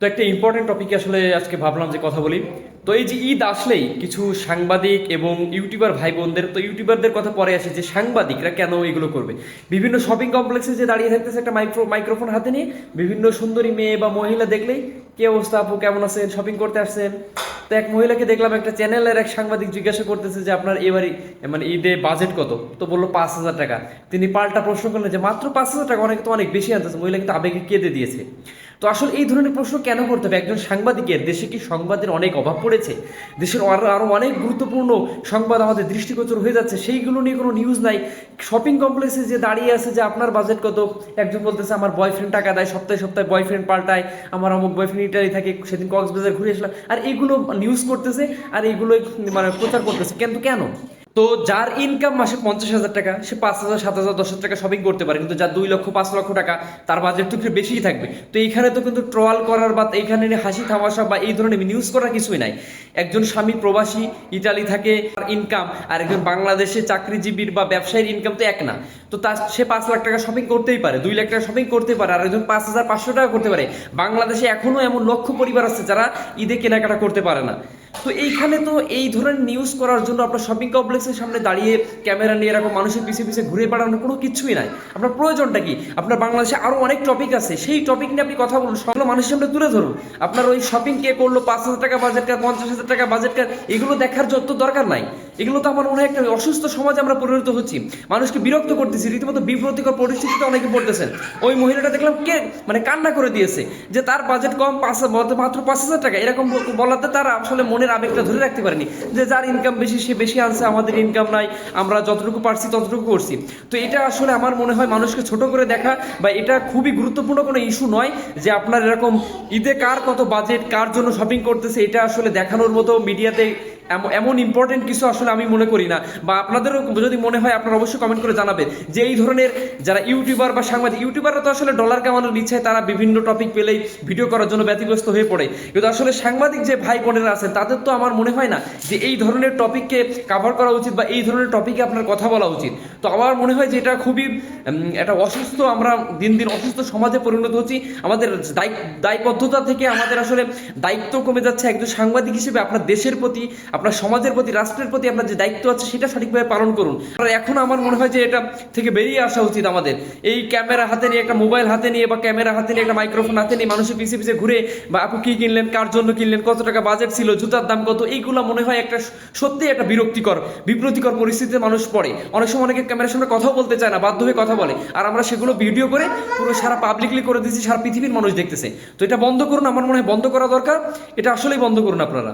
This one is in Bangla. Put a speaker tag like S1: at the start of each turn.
S1: তো একটা ইম্পর্টেন্ট টপিকে আসলে আজকে ভাবলাম যে কথা বলি। তো এই যে ঈদ আসলেই কিছু সাংবাদিক এবং ইউটিউবার ভাই বোনদের তো ইউটিউবারদের কথা পরে আসে যে সাংবাদিকরা কেন এগুলো করবে? বিভিন্ন শপিং কমপ্লেক্সে যে দাঁড়িয়ে থাকতেছে একটা মাইক্রো মাইক্রোফোন হাতে নিয়ে, বিভিন্ন সুন্দরী মেয়ে বা মহিলা দেখলেই, কে অবস্থা আপু? কেমন আছেন? শপিং করতে আসছেন? তো এক মহিলাকে দেখলাম একটা চ্যানেলের এক সাংবাদিক জিজ্ঞাসা করতেছে যে, আপনার এবারই মানে ঈদে বাজেট কত? তো বলল, পাঁচ হাজার টাকা। তিনি পাল্টা প্রশ্ন করলেন যে, মাত্র পাঁচ হাজার টাকা? অনেক তো অনেক বেশি আনতেছে। মহিলা কিন্তু আবেগে কেঁদে দিয়েছে। তো আসলে এই ধরনের প্রশ্ন কেন করতে হবে? একজন সাংবাদিকের দেশে কি সংবাদের অনেক অভাব পড়েছে? দেশের আরও আরও অনেক গুরুত্বপূর্ণ সংবাদ আমাদের দৃষ্টিগোচর হয়ে যাচ্ছে, সেইগুলো নিয়ে কোনো নিউজ নাই। শপিং কমপ্লেক্সে যে দাঁড়িয়ে আছে যে আপনার বাজেট কত? একজন বলতেছে, আমার বয়ফ্রেন্ড টাকা দেয়, সপ্তাহে সপ্তাহে বয়ফ্রেন্ড পাল্টায়, আমার অমুক বয়ফ্রেন্ড ইটালি থাকে, সেদিন কক্সবাজার ঘুরে আসলাম আর এইগুলো নিউজ করতেছে, আর এইগুলোই মানে প্রচার করতেছে। কিন্তু কেন? তো যার ইনকাম মাসে পঞ্চাশ হাজার টাকা, সে পাঁচ হাজার, সাত হাজার, দশ হাজার টাকা শপিং করতে পারে। কিন্তু যার দুই লক্ষ, পাঁচ লক্ষ টাকা, তার বাজেট তো একটু বেশিই থাকবে। তো এইখানে তো কিন্তু ট্রল করার বা এইখানে হাসি তামাশা বা এই ধরনের নিউজ করার কিছুই নাই। একজন স্বামী প্রবাসী ইটালি থাকে ইনকাম আর একজন বাংলাদেশে চাকরিজীবীর বা ব্যবসায়ীর ইনকাম তো এক না। তো তার, সে পাঁচ লাখ টাকা শপিং করতেই পারে, দুই লাখ টাকা শপিং করতে পারে, আর একজন পাঁচ হাজার, পাঁচশো টাকা করতে পারে। বাংলাদেশে এখনও এমন লক্ষ পরিবার আছে যারা ঈদে কেনাকাটা করতে পারে না। তো এইখানে তো এই ধরনের নিউজ করার জন্য আপনার শপিং কমপ্লেক্সের সামনে দাঁড়িয়ে ক্যামেরা নিয়ে এরকম মানুষের পিছিয়ে পিছিয়ে ঘুরে বেড়ানোর কোনো কিছুই নাই। আপনার প্রয়োজনটা কি? আপনার বাংলাদেশে আরও অনেক টপিক আছে। সেই টপিক নিয়ে আপনি কথা বলুন সবগুলো মানুষের সামনে তুলে ধরুন। আপনার ওই শপিং কে করল, পাঁচ হাজার টাকা বাজেট কার পঞ্চাশ হাজার টাকা বাজেট কার এগুলো দেখার যত দরকার নাই। এগুলো তো আমার মনে হয় একটা অসুস্থ সমাজে আমরা পরিণত হচ্ছি। মানুষকে বিরক্ত করতেছি, রীতিমতো বিব্রতিকর পরিস্থিতিতে অনেকে পড়তেছেন। ওই মহিলাটা দেখলাম কে মানে কান্না করে দিয়েছে যে তার বাজেট কম, পাঁচ হাজার, মাত্র পাঁচ হাজার টাকা। এরকম বলাতে তার আসলে মনের আবেগটা ধরে রাখতে পারেনি যে যার ইনকাম বেশি, সে বেশি আনছে, আমাদের ইনকাম নাই, আমরা যতটুকু পারছি ততটুকু করছি। তো এটা আসলে আমার মনে হয় মানুষকে ছোট করে দেখা বা এটা খুবই গুরুত্বপূর্ণ কোনো ইস্যু নয় যে আপনার এরকম ঈদে কার কত বাজেট কার জন্য শপিং করতেছে, এটা আসলে দেখানোর মতো মিডিয়াতে এমন ইম্পর্টেন্ট কিছু আসলে আমি মনে করি না। বা আপনাদেরও যদি মনে হয়, আপনারা অবশ্যই কমেন্ট করে জানাবেন যে এই ধরনের যারা ইউটিউবার বা সাংবাদিক ইউটিউবাররা তো আসলে ডলার কামানোর ইচ্ছায় তারা বিভিন্ন টপিক পেলেই ভিডিও করার জন্য ব্যতিগ্রস্ত হয়ে পড়ে। কিন্তু আসলে সাংবাদিক যে ভাই বোনেরা আছেন, তাদের তো আমার মনে হয় না যে এই ধরনের টপিককে কাভার করা উচিত বা এই ধরনের টপিকে আপনার কথা বলা উচিত। তো আমার মনে হয় যে এটা খুবই একটা অসুস্থ, আমরা দিন দিন অসুস্থ সমাজে পরিণত হচ্ছি। আমাদের দায়িত্ব, দায়বদ্ধতা থেকে আমাদের আসলে দায়িত্ব কমে যাচ্ছে। একজন সাংবাদিক হিসেবে আপনার দেশের প্রতি, আপনার সমাজের প্রতি, রাষ্ট্রের প্রতি আপনার যে দায়িত্ব আছে, সেটা সঠিকভাবে পালন করুন। আর এখন আমার মনে হয় যে এটা থেকে বেরিয়ে আসা উচিত আমাদের। এই ক্যামেরা হাতে নিয়ে, একটা মোবাইল হাতে নিয়ে বা ক্যামেরা হাতে নিয়ে, একটা মাইক্রোফোন হাতে নিয়ে মানুষের পিছিয়ে পিছিয়ে ঘুরে, বা আপু কি কিনলেন, কার জন্য কিনলেন, কত টাকা বাজেট ছিল, জুতার দাম কত, এইগুলো মনে হয় একটা সত্যি একটা বিরক্তিকর, বিব্রতিকর পরিস্থিতিতে মানুষ পড়ে। অনেক সময় অনেকে ক্যামেরার সামনে কথাও বলতে চায় না, বাধ্য হয়ে কথা বলে। আর আমরা সেগুলো ভিডিও করে পুরো সারা পাবলিকলি করে দিচ্ছি সারা পৃথিবীর মানুষ দেখতেছে। তো এটা বন্ধ করুন, আমার মনে হয় বন্ধ করা দরকার। এটা আসলেই বন্ধ করুন আপনারা।